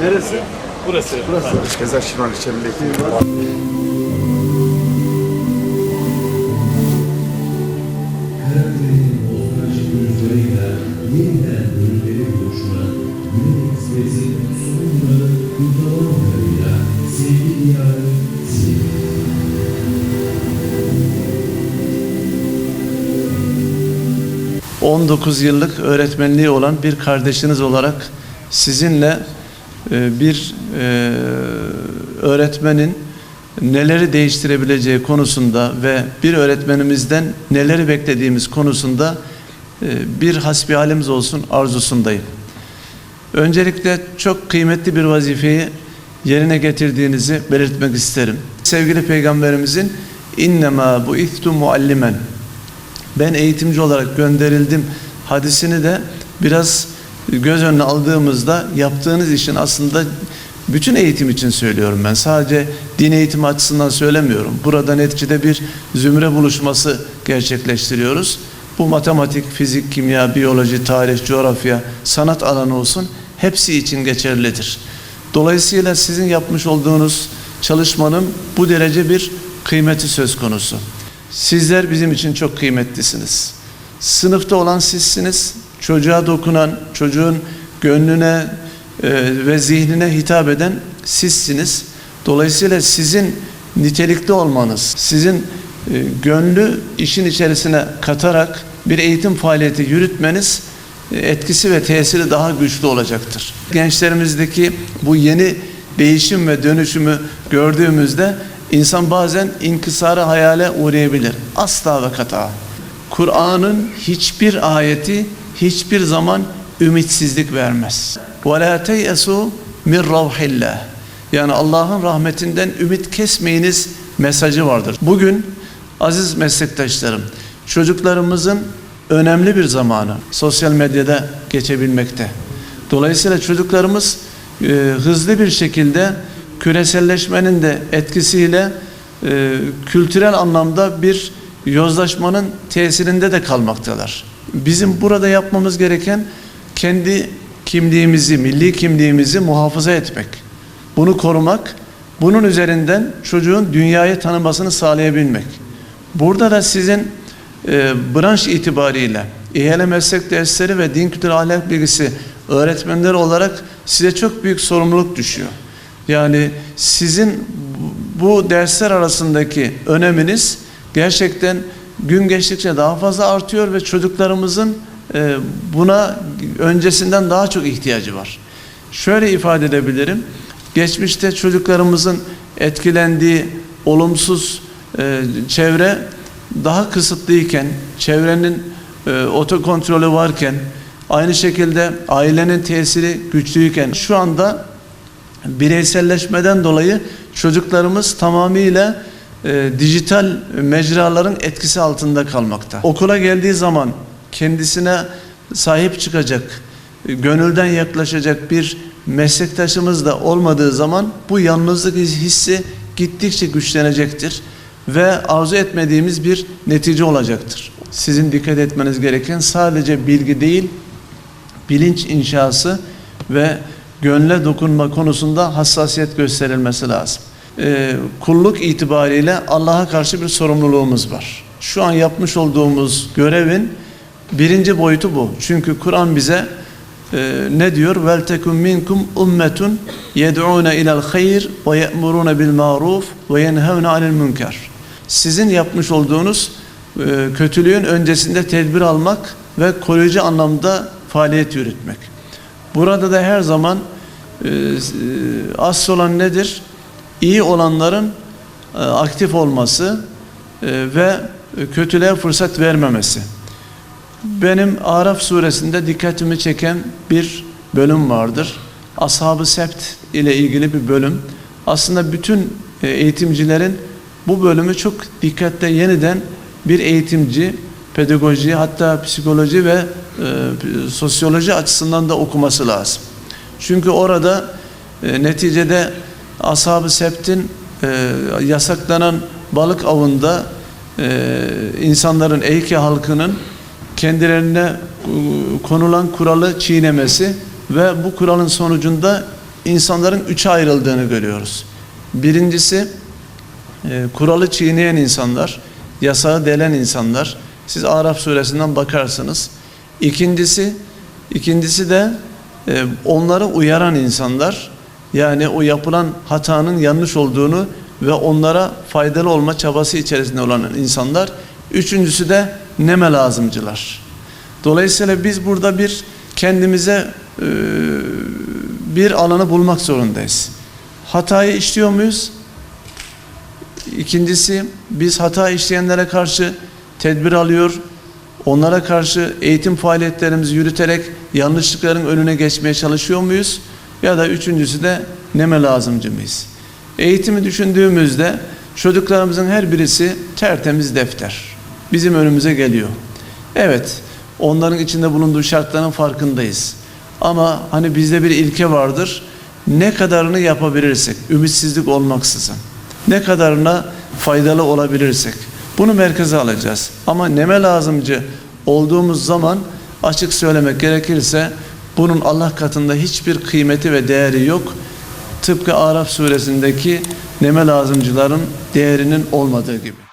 Neresi? Burası. Burası. Keza Karakterin ozanacı gözleriyle yeniden ölümleri buluşulan Güney Ekspresi 19 yıllık öğretmenliği olan bir kardeşiniz olarak sizinle e, bir e, öğretmenin neleri değiştirebileceği konusunda ve bir öğretmenimizden neleri beklediğimiz konusunda e, bir hasbihalimiz olsun arzusundayım. Öncelikle çok kıymetli bir vazifeyi yerine getirdiğinizi belirtmek isterim. Sevgili Peygamberimizin innema bu ihtu muallimen ben eğitimci olarak gönderildim hadisini de biraz göz önüne aldığımızda yaptığınız işin aslında bütün eğitim için söylüyorum ben. Sadece din eğitimi açısından söylemiyorum. Burada neticede bir zümre buluşması gerçekleştiriyoruz. Bu matematik, fizik, kimya, biyoloji, tarih, coğrafya, sanat alanı olsun hepsi için geçerlidir. Dolayısıyla sizin yapmış olduğunuz çalışmanın bu derece bir kıymeti söz konusu. Sizler bizim için çok kıymetlisiniz. Sınıfta olan sizsiniz. Çocuğa dokunan, çocuğun gönlüne e, ve zihnine hitap eden sizsiniz. Dolayısıyla sizin nitelikli olmanız, sizin e, gönlü işin içerisine katarak bir eğitim faaliyeti yürütmeniz e, etkisi ve tesiri daha güçlü olacaktır. Gençlerimizdeki bu yeni değişim ve dönüşümü gördüğümüzde insan bazen inkısara hayale uğrayabilir. Asla ve kata. Kur'an'ın hiçbir ayeti hiçbir zaman ümitsizlik vermez. وَلَا تَيْأَسُوا مِنْ رَوْحِ اللّٰهِ Yani Allah'ın rahmetinden ümit kesmeyiniz mesajı vardır. Bugün aziz meslektaşlarım, çocuklarımızın önemli bir zamanı sosyal medyada geçebilmekte. Dolayısıyla çocuklarımız e, hızlı bir şekilde küreselleşmenin de etkisiyle e, kültürel anlamda bir yozlaşmanın tesirinde de kalmaktalar. Bizim burada yapmamız gereken kendi kimliğimizi, milli kimliğimizi muhafaza etmek. Bunu korumak, bunun üzerinden çocuğun dünyayı tanımasını sağlayabilmek. Burada da sizin e, branş itibariyle İHL Meslek Dersleri ve Din Kültürü Ahlak Bilgisi öğretmenleri olarak size çok büyük sorumluluk düşüyor. Yani sizin bu dersler arasındaki öneminiz gerçekten gün geçtikçe daha fazla artıyor ve çocuklarımızın e, buna öncesinden daha çok ihtiyacı var. Şöyle ifade edebilirim. Geçmişte çocuklarımızın etkilendiği olumsuz e, çevre daha kısıtlıyken, çevrenin e, otokontrolü varken, aynı şekilde ailenin tesiri güçlüyken şu anda bireyselleşmeden dolayı çocuklarımız tamamıyla e, dijital mecraların etkisi altında kalmakta. Okula geldiği zaman kendisine sahip çıkacak, e, gönülden yaklaşacak bir meslektaşımız da olmadığı zaman bu yalnızlık hissi gittikçe güçlenecektir ve arzu etmediğimiz bir netice olacaktır. Sizin dikkat etmeniz gereken sadece bilgi değil, bilinç inşası ve gönle dokunma konusunda hassasiyet gösterilmesi lazım. Ee, kulluk itibariyle Allah'a karşı bir sorumluluğumuz var. Şu an yapmış olduğumuz görevin birinci boyutu bu. Çünkü Kur'an bize e, ne diyor? Vel tekum minkum ummetun yed'un ila'l hayr ve ye'murun bil ma'ruf ve yenhevun 'anil münker. Sizin yapmış olduğunuz e, kötülüğün öncesinde tedbir almak ve koruyucu anlamda faaliyet yürütmek. Burada da her zaman e, asıl olan nedir? İyi olanların e, aktif olması e, ve kötülüğe fırsat vermemesi. Benim Araf suresinde dikkatimi çeken bir bölüm vardır. Ashab-ı Sept ile ilgili bir bölüm. Aslında bütün e, eğitimcilerin bu bölümü çok dikkatle yeniden bir eğitimci, pedagoji hatta psikoloji ve e, sosyoloji açısından da okuması lazım. Çünkü orada e, neticede Ashab-ı Sept'in e, yasaklanan balık avında insanların, Eyke halkının kendilerine konulan kuralı çiğnemesi ve bu kuralın sonucunda insanların üçe ayrıldığını görüyoruz. Birincisi kuralı çiğneyen insanlar, yasağı delen insanlar. Siz Araf suresinden bakarsınız. İkincisi, ikincisi de e, onları uyaran insanlar. Yani o yapılan hatanın yanlış olduğunu ve onlara faydalı olma çabası içerisinde olan insanlar. Üçüncüsü de neme lazımcılar. Dolayısıyla biz burada bir kendimize e, bir alanı bulmak zorundayız. Hatayı işliyor muyuz? İkincisi biz hata işleyenlere karşı tedbir alıyor, onlara karşı eğitim faaliyetlerimizi yürüterek yanlışlıkların önüne geçmeye çalışıyor muyuz? Ya da üçüncüsü de neme lazımcı mıyız? Eğitimi düşündüğümüzde çocuklarımızın her birisi tertemiz defter. Bizim önümüze geliyor. Evet, onların içinde bulunduğu şartların farkındayız. Ama hani bizde bir ilke vardır. Ne kadarını yapabilirsek, ümitsizlik olmaksızın, ne kadarına faydalı olabilirsek, bunu merkeze alacağız. Ama neme lazımcı olduğumuz zaman açık söylemek gerekirse bunun Allah katında hiçbir kıymeti ve değeri yok. Tıpkı Araf suresindeki neme lazımcıların değerinin olmadığı gibi.